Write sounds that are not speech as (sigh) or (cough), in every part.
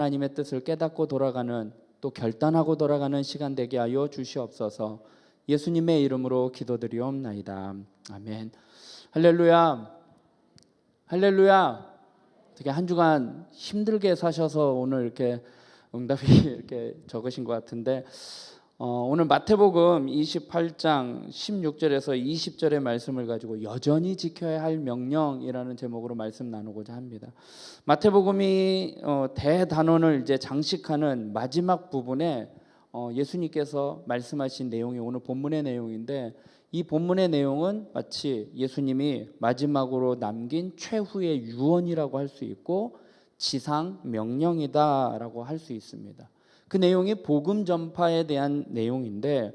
하나님의 뜻을 깨닫고 돌아가는 또 결단하고 돌아가는 시간 되게 하여 주시옵소서. 예수님의 이름으로 기도드리옵나이다. 아멘. 할렐루야. 할렐루야. 되게 한 주간 힘들게 사셔서 오늘 이렇게 응답이 (laughs) 이렇게 적으신 것 같은데 어, 오늘 마태복음 28장 16절에서 20절의 말씀을 가지고 여전히 지켜야 할 명령이라는 제목으로 말씀 나누고자 합니다. 마태복음이 어, 대단원을 이제 장식하는 마지막 부분에 어, 예수님께서 말씀하신 내용이 오늘 본문의 내용인데 이 본문의 내용은 마치 예수님이 마지막으로 남긴 최후의 유언이라고 할 수 있고 지상 명령이다라고 할 수 있습니다. 그 내용이 복음 전파에 대한 내용인데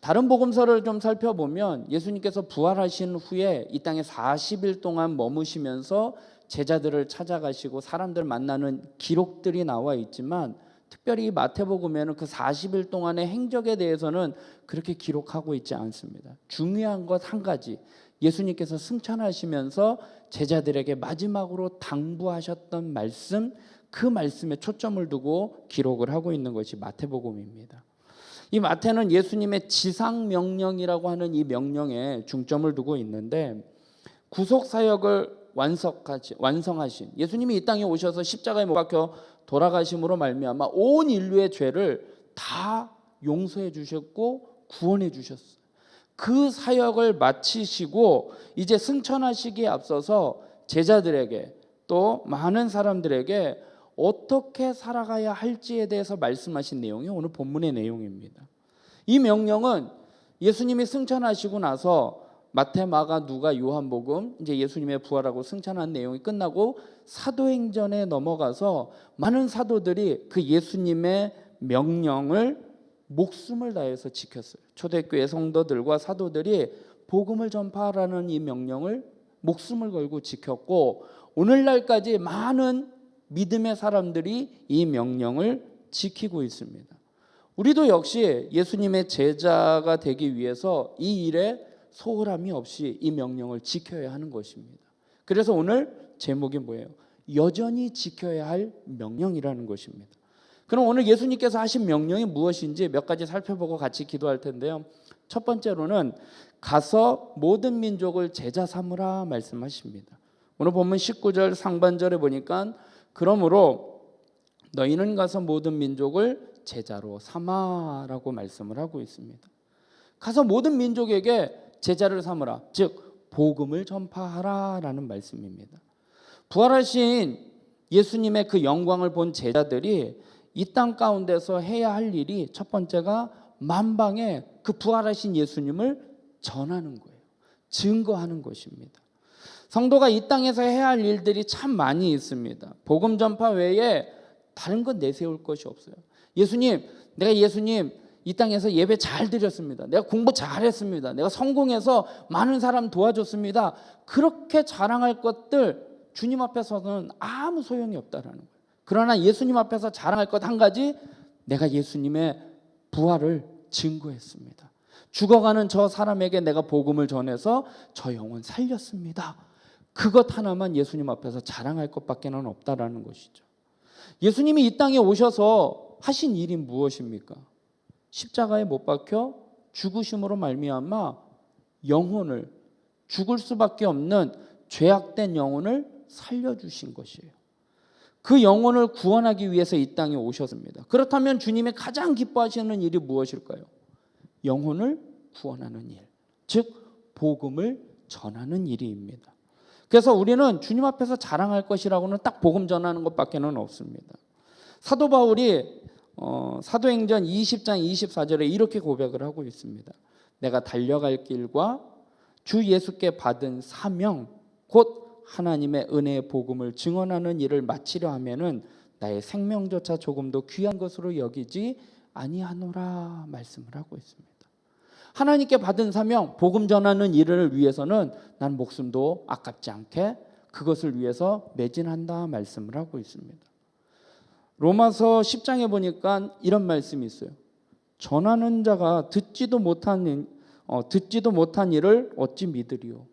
다른 복음서를 좀 살펴보면 예수님께서 부활하신 후에 이 땅에 40일 동안 머무시면서 제자들을 찾아가시고 사람들 만나는 기록들이 나와 있지만 특별히 마태복음에는 그 40일 동안의 행적에 대해서는 그렇게 기록하고 있지 않습니다. 중요한 것 한 가지. 예수님께서 승천하시면서 제자들에게 마지막으로 당부하셨던 말씀 그 말씀에 초점을 두고 기록을 하고 있는 것이 마태복음입니다. 이 마태는 예수님의 지상 명령이라고 하는 이 명령에 중점을 두고 있는데 구속 사역을 완성하신, 완성하신 예수님이 이 땅에 오셔서 십자가에 못 박혀 돌아가심으로 말미암아 온 인류의 죄를 다 용서해 주셨고 구원해 주셨어요. 그 사역을 마치시고 이제 승천하시기에 앞서서 제자들에게 또 많은 사람들에게 어떻게 살아가야 할지에 대해서 말씀하신 내용이 오늘 본문의 내용입니다. 이 명령은 예수님이 승천하시고 나서 마태, 마가, 누가, 요한복음 이제 예수님의 부활하고 승천한 내용이 끝나고 사도행전에 넘어가서 많은 사도들이 그 예수님의 명령을 목숨을 다해서 지켰어요. 초대교회 성도들과 사도들이 복음을 전파하라는 이 명령을 목숨을 걸고 지켰고 오늘날까지 많은 믿음의 사람들이 이 명령을 지키고 있습니다. 우리도 역시 예수님의 제자가 되기 위해서 이 일에 소홀함이 없이 이 명령을 지켜야 하는 것입니다. 그래서 오늘 제목이 뭐예요? 여전히 지켜야 할 명령이라는 것입니다. 그럼 오늘 예수님께서 하신 명령이 무엇인지 몇 가지 살펴보고 같이 기도할 텐데요. 첫 번째로는 가서 모든 민족을 제자 삼으라 말씀하십니다. 오늘 본문 19절 상반절에 보니까 그러므로 너희는 가서 모든 민족을 제자로 삼아라고 말씀을 하고 있습니다. 가서 모든 민족에게 제자를 삼으라. 즉 복음을 전파하라라는 말씀입니다. 부활하신 예수님의 그 영광을 본 제자들이 이 땅 가운데서 해야 할 일이 첫 번째가 만방에 그 부활하신 예수님을 전하는 거예요. 증거하는 것입니다. 성도가 이 땅에서 해야 할 일들이 참 많이 있습니다. 복음 전파 외에 다른 것 내세울 것이 없어요. 예수님, 내가 예수님 이 땅에서 예배 잘 드렸습니다. 내가 공부 잘했습니다. 내가 성공해서 많은 사람 도와줬습니다. 그렇게 자랑할 것들 주님 앞에서는 아무 소용이 없다라는 거예요. 그러나 예수님 앞에서 자랑할 것 한 가지 내가 예수님의 부활을 증거했습니다. 죽어가는 저 사람에게 내가 복음을 전해서 저 영혼 살렸습니다. 그것 하나만 예수님 앞에서 자랑할 것밖에는 없다라는 것이죠. 예수님이 이 땅에 오셔서 하신 일이 무엇입니까? 십자가에 못 박혀 죽으심으로 말미암아 영혼을 죽을 수밖에 없는 죄악된 영혼을 살려 주신 것이에요. 그 영혼을 구원하기 위해서 이 땅에 오셨습니다. 그렇다면 주님이 가장 기뻐하시는 일이 무엇일까요? 영혼을 구원하는 일. 즉 복음을 전하는 일입니다. 그래서 우리는 주님 앞에서 자랑할 것이라고는 딱 복음 전하는 것밖에는 없습니다. 사도 바울이 어, 사도행전 20장 24절에 이렇게 고백을 하고 있습니다. 내가 달려갈 길과 주 예수께 받은 사명 곧 하나님의 은혜의 복음을 증언하는 일을 마치려 하면은 나의 생명조차 조금도 귀한 것으로 여기지 아니하노라 말씀을 하고 있습니다. 하나님께 받은 사명, 복음 전하는 일을 위해서는 난 목숨도 아깝지 않게 그것을 위해서 매진한다 말씀을 하고 있습니다. 로마서 10장에 보니까 이런 말씀이 있어요. 전하는 자가 듣지도 못한 어, 듣지도 못한 일을 어찌 믿으리요?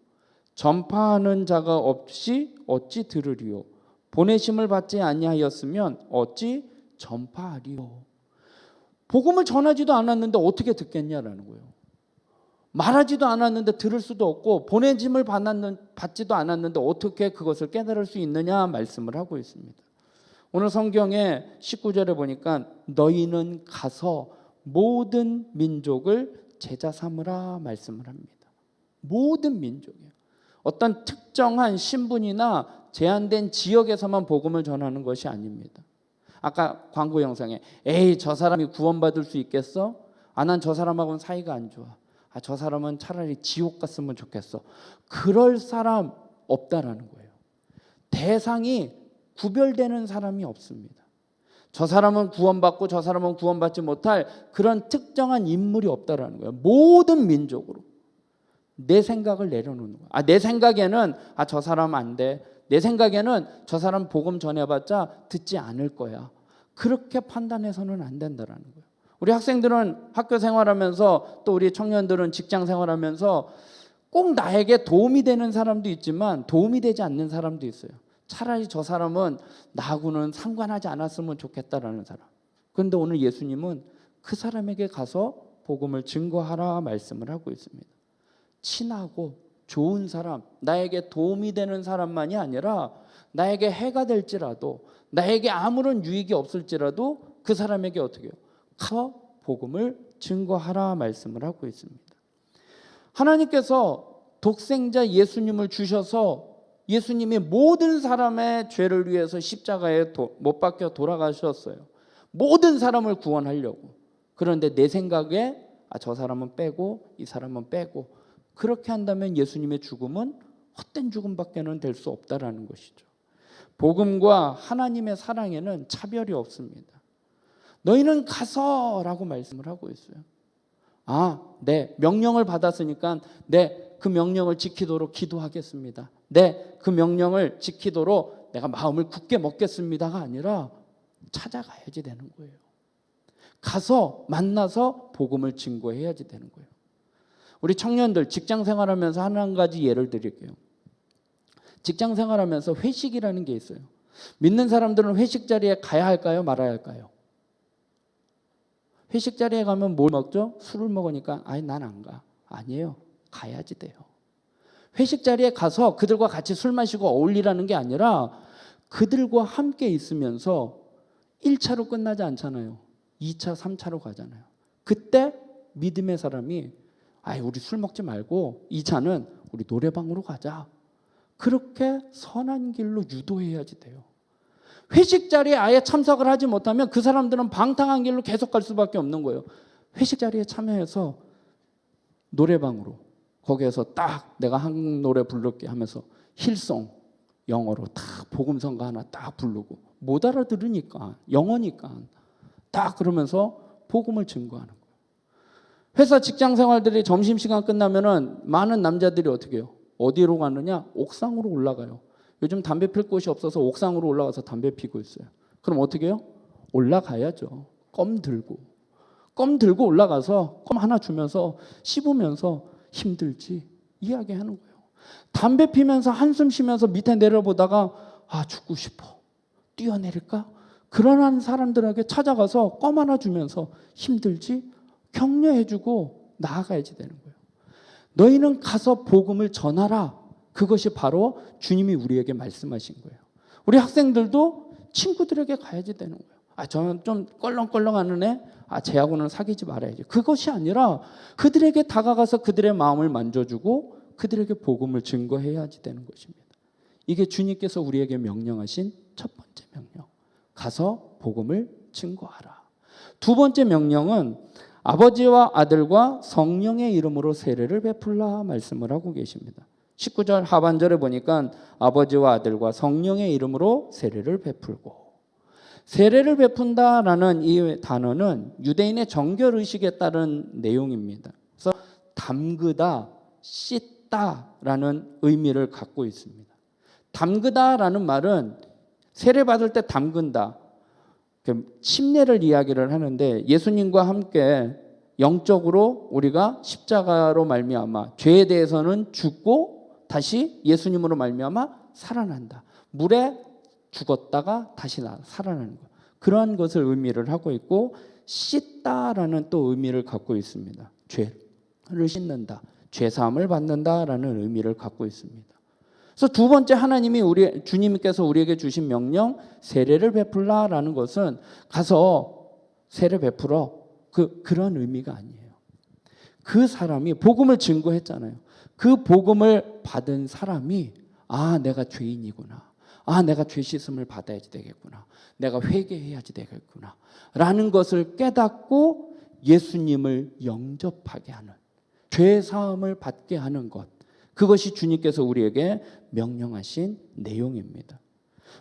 전파하는 자가 없이 어찌 들으리요? 보내심을 받지 아니하였으면 어찌 전파하리요. 복음을 전하지도 않았는데 어떻게 듣겠냐라는 거예요. 말하지도 않았는데 들을 수도 없고 보내짐을 받았는, 받지도 않았는데 어떻게 그것을 깨달을 수 있느냐 말씀을 하고 있습니다. 오늘 성경에 19절에 보니까 너희는 가서 모든 민족을 제자 삼으라 말씀을 합니다. 모든 민족이요. 어떤 특정한 신분이나 제한된 지역에서만 복음을 전하는 것이 아닙니다. 아까 광고 영상에 에이 저 사람이 구원받을 수 있겠어? 아난 저 사람하고는 사이가 안 좋아. 아 저 사람은 차라리 지옥 갔으면 좋겠어. 그럴 사람 없다라는 거예요. 대상이 구별되는 사람이 없습니다. 저 사람은 구원받고 저 사람은 구원받지 못할 그런 특정한 인물이 없다라는 거예요. 모든 민족으로 내 생각을 내려놓는 거예요. 아 내 생각에는 아 저 사람 안 돼. 내 생각에는 저 사람 복음 전해봤자 듣지 않을 거야. 그렇게 판단해서는 안 된다라는 거예요. 우리 학생들은 학교 생활하면서 또 우리 청년들은 직장 생활하면서 꼭 나에게 도움이 되는 사람도 있지만 도움이 되지 않는 사람도 있어요. 차라리 저 사람은 나하고는 상관하지 않았으면 좋겠다라는 사람. 그런데 오늘 예수님은 그 사람에게 가서 복음을 증거하라 말씀을 하고 있습니다. 친하고 좋은 사람, 나에게 도움이 되는 사람만이 아니라 나에게 해가 될지라도 나에게 아무런 유익이 없을지라도 그 사람에게 어떻게 해요? 가서 복음을 증거하라 말씀을 하고 있습니다. 하나님께서 독생자 예수님을 주셔서 예수님이 모든 사람의 죄를 위해서 십자가에 도, 못 박혀 돌아가셨어요. 모든 사람을 구원하려고. 그런데 내 생각에 아, 저 사람은 빼고 이 사람은 빼고 그렇게 한다면 예수님의 죽음은 헛된 죽음밖에는 될 수 없다라는 것이죠. 복음과 하나님의 사랑에는 차별이 없습니다. 너희는 가서라고 말씀을 하고 있어요. 아, 네. 명령을 받았으니까 네. 그 명령을 지키도록 기도하겠습니다. 네. 그 명령을 지키도록 내가 마음을 굳게 먹겠습니다가 아니라 찾아가야지 되는 거예요. 가서 만나서 복음을 증거해야지 되는 거예요. 우리 청년들 직장 생활하면서 한 가지 예를 드릴게요. 직장 생활하면서 회식이라는 게 있어요. 믿는 사람들은 회식 자리에 가야 할까요? 말아야 할까요? 회식 자리에 가면 뭘 먹죠? 술을 먹으니까 아니 난 안 가. 아니에요. 가야지 돼요. 회식 자리에 가서 그들과 같이 술 마시고 어울리라는 게 아니라 그들과 함께 있으면서 1차로 끝나지 않잖아요. 2차, 3차로 가잖아요. 그때 믿음의 사람이 아이 우리 술 먹지 말고 2차는 우리 노래방으로 가자. 그렇게 선한 길로 유도해야지 돼요. 회식 자리에 아예 참석을 하지 못하면 그 사람들은 방탕한 길로 계속 갈 수밖에 없는 거예요. 회식 자리에 참여해서 노래방으로 거기에서 딱 내가 한 노래 부를게 하면서 힐송 영어로 딱 복음성가 하나 딱 부르고 못 알아들으니까 영어니까 딱 그러면서 복음을 증거하는 거예요. 회사 직장 생활들이 점심 시간 끝나면은 많은 남자들이 어떻게 해요? 어디로 가느냐? 옥상으로 올라가요. 요즘 담배 필 곳이 없어서 옥상으로 올라가서 담배 피고 있어요. 그럼 어떻게 해요? 올라가야죠. 껌 들고. 껌 들고 올라가서 껌 하나 주면서 씹으면서 힘들지 이야기하는 거예요. 담배 피면서 한숨 쉬면서 밑에 내려보다가 아 죽고 싶어. 뛰어내릴까? 그러한 사람들에게 찾아가서 껌 하나 주면서 힘들지 격려해주고 나아가야지 되는 거예요. 너희는 가서 복음을 전하라. 그것이 바로 주님이 우리에게 말씀하신 거예요. 우리 학생들도 친구들에게 가야지 되는 거예요. 아, 저는 좀 껄렁껄렁하는 애, 아, 쟤하고는 사귀지 말아야지. 그것이 아니라 그들에게 다가가서 그들의 마음을 만져주고 그들에게 복음을 증거해야지 되는 것입니다. 이게 주님께서 우리에게 명령하신 첫 번째 명령. 가서 복음을 증거하라. 두 번째 명령은 아버지와 아들과 성령의 이름으로 세례를 베풀라 말씀을 하고 계십니다. 19절 하반절에 보니까 아버지와 아들과 성령의 이름으로 세례를 베풀고 세례를 베푼다라는 이 단어는 유대인의 정결 의식에 따른 내용입니다. 그래서 담그다, 씻다라는 의미를 갖고 있습니다. 담그다라는 말은 세례 받을 때 담근다. 침례를 이야기를 하는데 예수님과 함께 영적으로 우리가 십자가로 말미암아 죄에 대해서는 죽고 다시 예수님으로 말미암아 살아난다. 물에 죽었다가 다시 살아나는 거. 그러한 것을 의미를 하고 있고 씻다라는 또 의미를 갖고 있습니다. 죄를 씻는다, 죄 사함을 받는다라는 의미를 갖고 있습니다. 그래서 두 번째 하나님이 우리 주님께서 우리에게 주신 명령 세례를 베풀라라는 것은 가서 세례 베풀어 그 그런 의미가 아니에요. 그 사람이 복음을 증거했잖아요. 그 복음을 받은 사람이 아 내가 죄인이구나. 아 내가 죄 씻음을 받아야지 되겠구나. 내가 회개해야지 되겠구나. 라는 것을 깨닫고 예수님을 영접하게 하는 죄 사함을 받게 하는 것. 그것이 주님께서 우리에게 명령하신 내용입니다.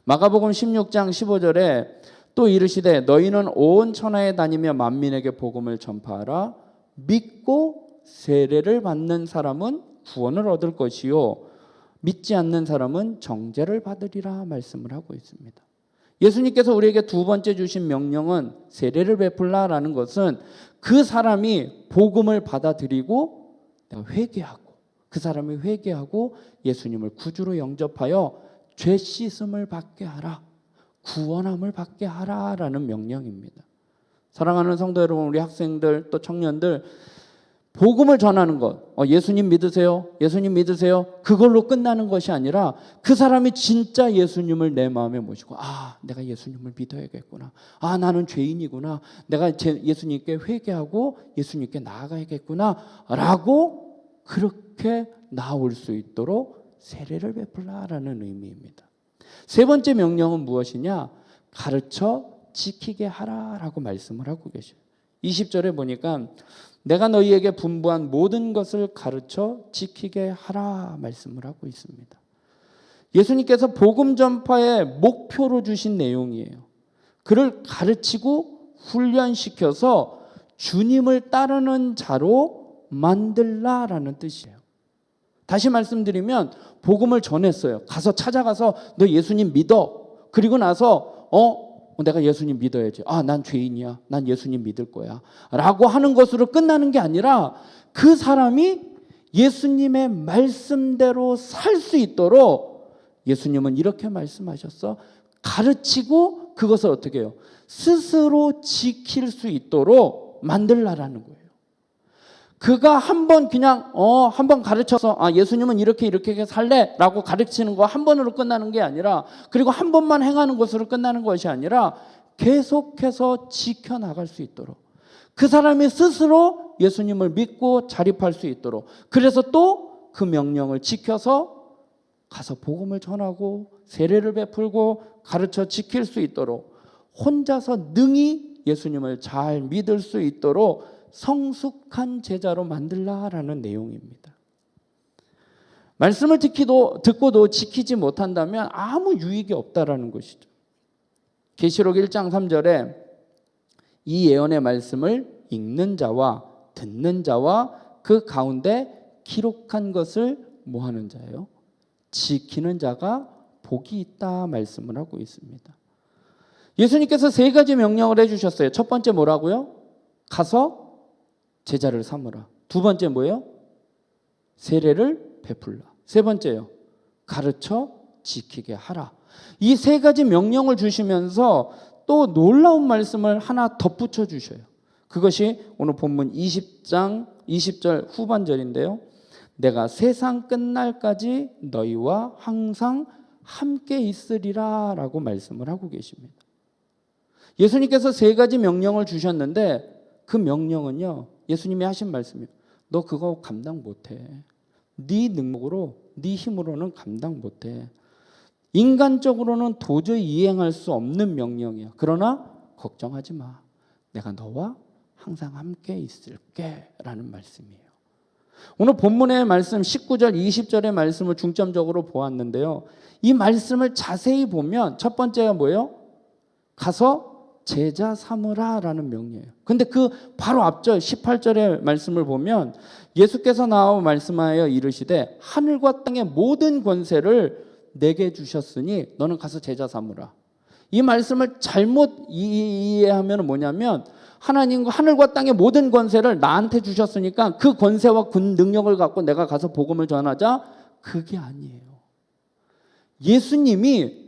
마가복음 16장 15절에 또 이르시되 너희는 온 천하에 다니며 만민에게 복음을 전파하라 믿고 세례를 받는 사람은 구원을 얻을 것이요 믿지 않는 사람은 정죄를 받으리라 말씀을 하고 있습니다. 예수님께서 우리에게 두 번째 주신 명령은 세례를 베풀라라는 것은 그 사람이 복음을 받아들이고 회개하고 그 사람이 회개하고 예수님을 구주로 영접하여 죄 씻음을 받게 하라. 구원함을 받게 하라라는 명령입니다. 사랑하는 성도 여러분, 우리 학생들 또 청년들 복음을 전하는 것, 어, 예수님 믿으세요? 예수님 믿으세요? 그걸로 끝나는 것이 아니라 그 사람이 진짜 예수님을 내 마음에 모시고, 아, 내가 예수님을 믿어야겠구나. 아, 나는 죄인이구나. 내가 제 예수님께 회개하고 예수님께 나아가야겠구나. 라고 그렇게 나올 수 있도록 세례를 베풀라라는 의미입니다. 세 번째 명령은 무엇이냐? 가르쳐 지키게 하라라고 말씀을 하고 계셔요. 20절에 보니까 내가 너희에게 분부한 모든 것을 가르쳐 지키게 하라 말씀을 하고 있습니다. 예수님께서 복음 전파의 목표로 주신 내용이에요. 그를 가르치고 훈련시켜서 주님을 따르는 자로 만들라라는 뜻이에요. 다시 말씀드리면 복음을 전했어요. 가서 찾아가서 너 예수님 믿어. 그리고 나서 어 내가 예수님 믿어야지. 아, 난 죄인이야. 난 예수님 믿을 거야. 라고 하는 것으로 끝나는 게 아니라 그 사람이 예수님의 말씀대로 살 수 있도록 예수님은 이렇게 말씀하셨어. 가르치고 그것을 어떻게 해요? 스스로 지킬 수 있도록 만들라라는 거예요. 그가 한 번 그냥 어 한 번 가르쳐서 아 예수님은 이렇게 이렇게 살래라고 가르치는 거 한 번으로 끝나는 게 아니라 그리고 한 번만 행하는 것으로 끝나는 것이 아니라 계속해서 지켜 나갈 수 있도록. 그 사람이 스스로 예수님을 믿고 자립할 수 있도록. 그래서 또 그 명령을 지켜서 가서 복음을 전하고 세례를 베풀고 가르쳐 지킬 수 있도록. 혼자서 능히 예수님을 잘 믿을 수 있도록 성숙한 제자로 만들라라는 내용입니다. 말씀을 듣기도 듣고도 지키지 못한다면 아무 유익이 없다라는 것이죠. 계시록 1장 3절에 이 예언의 말씀을 읽는 자와 듣는 자와 그 가운데 기록한 것을 뭐 하는 자예요? 지키는 자가 복이 있다 말씀을 하고 있습니다. 예수님께서 세 가지 명령을 해 주셨어요. 첫 번째 뭐라고요? 가서 제자를 삼으라. 두 번째 뭐예요? 세례를 베풀라. 세 번째요. 가르쳐 지키게 하라. 이 세 가지 명령을 주시면서 또 놀라운 말씀을 하나 덧붙여 주셔요. 그것이 오늘 본문 20장 20절 후반절인데요. 내가 세상 끝날까지 너희와 항상 함께 있으리라 라고 말씀을 하고 계십니다. 예수님께서 세 가지 명령을 주셨는데 그 명령은요. 예수님이 하신 말씀이에요. 너 그거 감당 못해. 네 능력으로, 네 힘으로는 감당 못해. 인간적으로는 도저히 이행할 수 없는 명령이야. 그러나 걱정하지 마. 내가 너와 항상 함께 있을게라는 말씀이에요. 오늘 본문의 말씀 19절, 20절의 말씀을 중점적으로 보았는데요. 이 말씀을 자세히 보면 첫 번째가 뭐예요? 가서 제자 삼으라라는 명령이에요. 근데 그 바로 앞절 18절의 말씀을 보면 예수께서 나와 말씀하여 이르시되 하늘과 땅의 모든 권세를 내게 주셨으니 너는 가서 제자 삼으라. 이 말씀을 잘못 이해하면 뭐냐면 하나님과 하늘과 땅의 모든 권세를 나한테 주셨으니까 그 권세와 군 능력을 갖고 내가 가서 복음을 전하자 그게 아니에요. 예수님이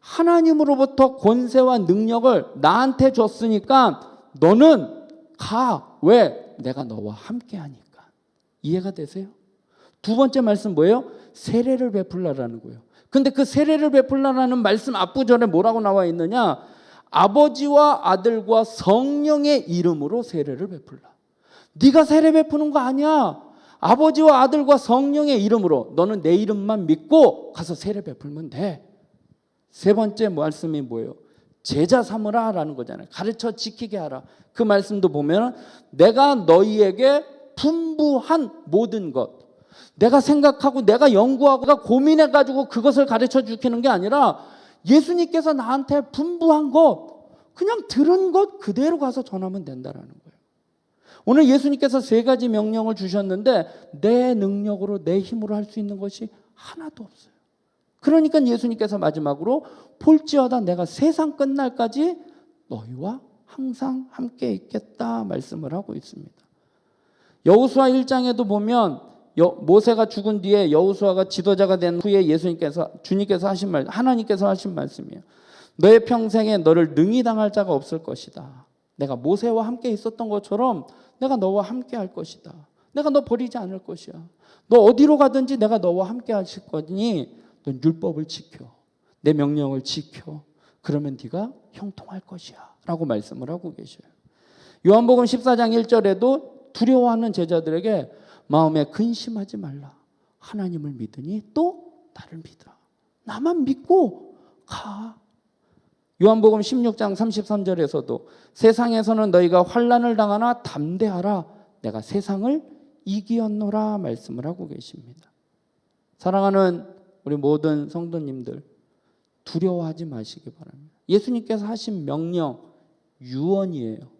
하나님으로부터 권세와 능력을 나한테 줬으니까 너는 가. 왜? 내가 너와 함께 하니까. 이해가 되세요? 두 번째 말씀 뭐예요? 세례를 베풀라라는 거예요. 근데 그 세례를 베풀라라는 말씀 앞부절에 뭐라고 나와 있느냐? 아버지와 아들과 성령의 이름으로 세례를 베풀라. 네가 세례 베푸는 거 아니야. 아버지와 아들과 성령의 이름으로 너는 내 이름만 믿고 가서 세례 베풀면 돼. 세 번째 말씀이 뭐예요? 제자 삼으라 라는 거잖아요. 가르쳐 지키게 하라. 그 말씀도 보면 내가 너희에게 분부한 모든 것, 내가 생각하고 내가 연구하고 내가 고민해 가지고 그것을 가르쳐 주기는 게 아니라 예수님께서 나한테 분부한 것, 그냥 들은 것 그대로 가서 전하면 된다라는 거예요. 오늘 예수님께서 세 가지 명령을 주셨는데 내 능력으로 내 힘으로 할 수 있는 것이 하나도 없어요. 그러니까 예수님께서 마지막으로 볼지어다 내가 세상 끝날까지 너희와 항상 함께 있겠다 말씀을 하고 있습니다. 여호수아 1장에도 보면 여- 모세가 죽은 뒤에 여호수아가 지도자가 된 후에 예수님께서 주님께서 하신 말 하나님께서 하신 말씀이에요. 너의 평생에 너를 능히 당할 자가 없을 것이다. 내가 모세와 함께 있었던 것처럼 내가 너와 함께 할 것이다. 내가 너 버리지 않을 것이야. 너 어디로 가든지 내가 너와 함께 하실 거니 넌 율법을 지켜. 내 명령을 지켜. 그러면 네가 형통할 것이야. 라고 말씀을 하고 계셔요. 요한복음 14장 1절에도 두려워하는 제자들에게 마음에 근심하지 말라. 하나님을 믿으니 또 나를 믿으라. 나만 믿고 가. 요한복음 16장 33절에서도 세상에서는 너희가 환난을 당하나 담대하라. 내가 세상을 이기었노라 말씀을 하고 계십니다. 사랑하는 우리 모든 성도님들 두려워하지 마시기 바랍니다. 예수님께서 하신 명령 유언이에요.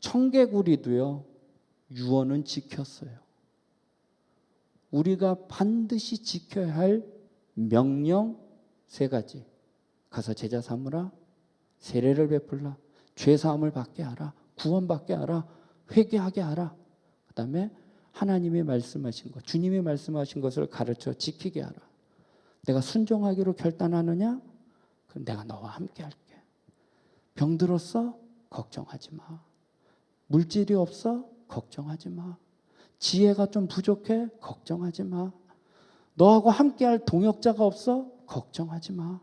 청개구리도요. 유언은 지켰어요. 우리가 반드시 지켜야 할 명령 세 가지. 가서 제자 삼으라. 세례를 베풀라. 죄 사함을 받게 하라. 구원받게 하라. 회개하게 하라. 그다음에 하나님이 말씀하신 것, 주님이 말씀하신 것을 가르쳐 지키게 하라. 내가 순종하기로 결단하느냐? 그럼 내가 너와 함께 할게. 병 들었어? 걱정하지 마. 물질이 없어? 걱정하지 마. 지혜가 좀 부족해? 걱정하지 마. 너하고 함께 할 동역자가 없어? 걱정하지 마.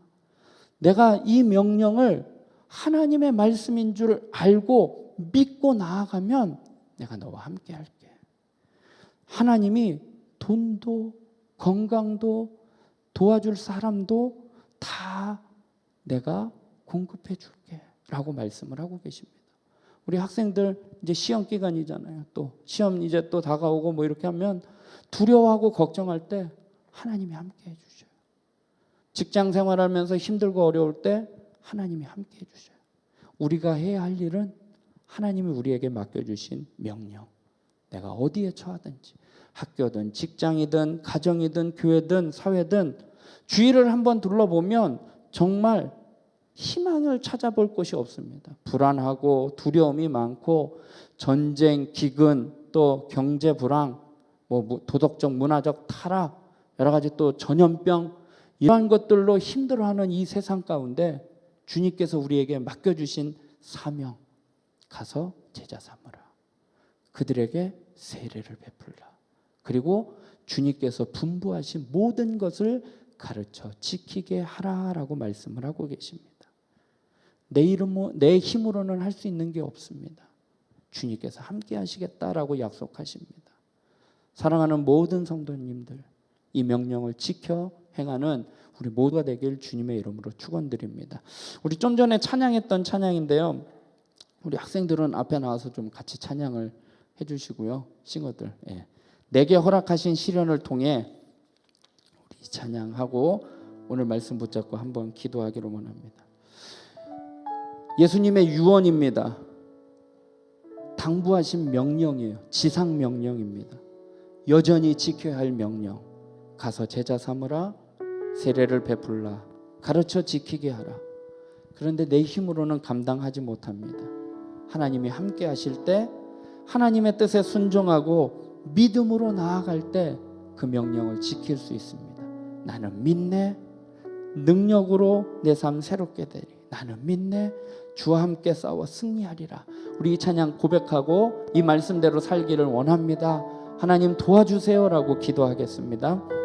내가 이 명령을 하나님의 말씀인 줄 알고 믿고 나아가면 내가 너와 함께 할게. 하나님이 돈도 건강도 도와줄 사람도 다 내가 공급해 줄게. 라고 말씀을 하고 계십니다. 우리 학생들 이제 시험 기간이잖아요. 또 시험 이제 또 다가오고 뭐 이렇게 하면 두려워하고 걱정할 때 하나님이 함께 해 주셔요. 직장 생활하면서 힘들고 어려울 때 하나님이 함께 해 주셔요. 우리가 해야 할 일은 하나님이 우리에게 맡겨 주신 명령. 내가 어디에 처하든지 학교든 직장이든 가정이든 교회든 사회든 주위를 한번 둘러보면 정말 희망을 찾아볼 곳이 없습니다. 불안하고 두려움이 많고 전쟁, 기근, 또 경제 불황, 뭐 도덕적, 문화적 타락, 여러 가지 또 전염병 이러한 것들로 힘들어하는 이 세상 가운데 주님께서 우리에게 맡겨 주신 사명 가서 제자 삼으라. 그들에게 세례를 베풀라. 그리고 주님께서 분부하신 모든 것을 가르쳐 지키게 하라라고 말씀을 하고 계십니다. 내 이름으로 내 힘으로는 할 수 있는 게 없습니다. 주님께서 함께 하시겠다라고 약속하십니다. 사랑하는 모든 성도님들 이 명령을 지켜 행하는 우리 모두가 되길 주님의 이름으로 축원드립니다. 우리 좀 전에 찬양했던 찬양인데요. 우리 학생들은 앞에 나와서 좀 같이 찬양을 해주시고요. 싱어들. 예. 내게 허락하신 시련을 통해 우리 찬양하고 오늘 말씀 붙잡고 한번 기도하기로 원합니다. 예수님의 유언입니다. 당부하신 명령이에요. 지상 명령입니다. 여전히 지켜야 할 명령. 가서 제자 삼으라, 세례를 베풀라, 가르쳐 지키게 하라. 그런데 내 힘으로는 감당하지 못합니다. 하나님이 함께 하실 때 하나님의 뜻에 순종하고 믿음으로 나아갈 때 그 명령을 지킬 수 있습니다. 나는 믿네. 능력으로 내 삶 새롭게 되리. 나는 믿네. 주와 함께 싸워 승리하리라. 우리 이 찬양 고백하고 이 말씀대로 살기를 원합니다. 하나님 도와주세요라고 기도하겠습니다.